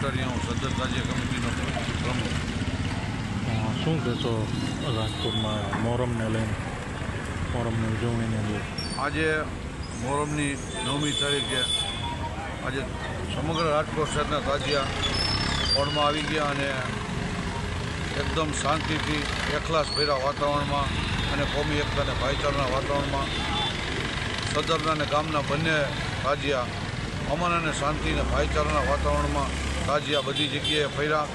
કોટરિયા હું સદર રાજ્ય કમિટીનો પ્રમુખ શું કહેશો રાજકોટમાં મોહરમને લઈને મોહરમની ઉજવણીને લઈને આજે મોહરમની નવમી તારીખે આજે સમગ્ર રાજકોટ શહેરના તાજિયા ઓળમાં આવી ગયા અને એકદમ શાંતિથી એકલાસ ભર્યા વાતાવરણમાં અને કોમી એકતા અને ભાઈચારાના વાતાવરણમાં સદરના અને ગામના બંને તાજિયા અમન અને શાંતિ અને ભાઈચારાના વાતાવરણમાં તાજિયા બધી જગ્યાએ ફર્યા.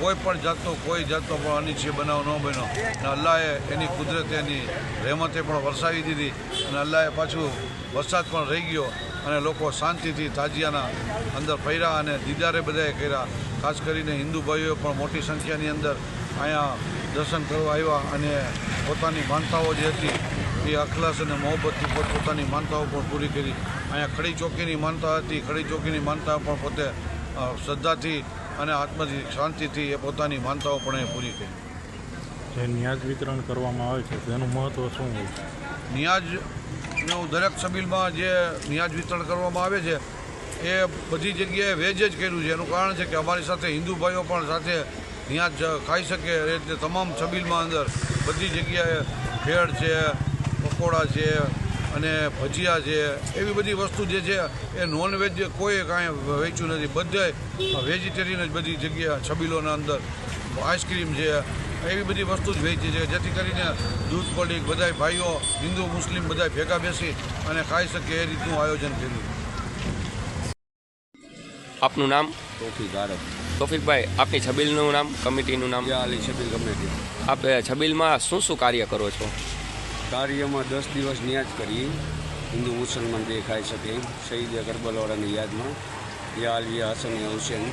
કોઈ પણ જાતનો, કોઈ જાતનો પણ અનિચ્છીય બનાવ ન બન્યો. અને અલ્લાહે એની કુદરતે, એની રહેમતે પણ વરસાવી દીધી. અને અલ્લાહે પાછું વરસાદ પણ રહી ગયો અને લોકો શાંતિથી તાજિયાના અંદર ફર્યા અને દીદારે બધાએ કર્યા. ખાસ કરીને હિન્દુ ભાઈઓ પણ મોટી સંખ્યાની અંદર અહીંયા દર્શન કરવા આવ્યા અને પોતાની માનતાઓ જે હતી, એ અખલાસ અને મોહબ્બતથી પોતપોતાની માનતાઓ પણ પૂરી કરી. અહીંયા ખડી ચોકીની માનતા હતી, ખડી ચોકીની માનતા પણ પોતે શ્રદ્ધાથી અને આત્મથી શાંતિથી એ પોતાની માનતાઓ પણ એ પૂરી કરી. જે ન્યાજ વિતરણ કરવામાં આવે છે તેનું મહત્ત્વ શું હોય છે? ન્યાજનું દરેક સબીલમાં જે ન્યાજ વિતરણ કરવામાં આવે છે એ બધી જગ્યાએ વેજ જ કર્યું છે. એનું કારણ છે કે અમારી સાથે હિન્દુ ભાઈઓ પણ સાથે ન્યાજ ખાઈ શકે એ રીતે તમામ છબીલમાં અંદર બધી જગ્યાએ ભેળ છે પકોડા છે અને ભજીયા છે એવી બધી વસ્તુ જે છે એ નોનવેજ કોઈ કાંઈ વેચ્યું નથી. બધે વેજીટેરિયન જ બધી જગ્યા છબીલોના અંદર આઈસ્ક્રીમ છે એવી બધી વસ્તુ જ વેચી છે. જેથી કરીને દૂધ પડીક બધાય ભાઈઓ હિન્દુ મુસ્લિમ બધાય ભેગા બેસી અને ખાઈ શકે એ રીતનું આયોજન કર્યું. આપનું નામ? તોફિક ગારક તોફિકભાઈ આપની છબીલનું નામ કમિટીનું નામ? યા અલી છબીલ કમિટી. આપ છબીલમાં શું શું કાર્ય કરો છો? કાર્યમાં દસ દિવસ ન્યાજ કરી હિન્દુ મુસલમાન દેખાઈ શકે શહીદ અગરબલવાળાની યાદમાં. યા અલિયા હસન યા હુસેન.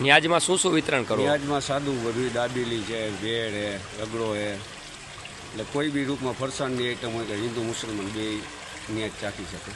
ન્યાજમાં શું શું વિતરણ કરો? ન્યાજમાં સાદું બધું દાબેલી છે ભેળ હે રગડો હે. એટલે કોઈ બી રૂપમાં ફરસાણની આઈટમ હોય કે હિન્દુ મુસલમાન બે ન્યાજ ચાખી શકે.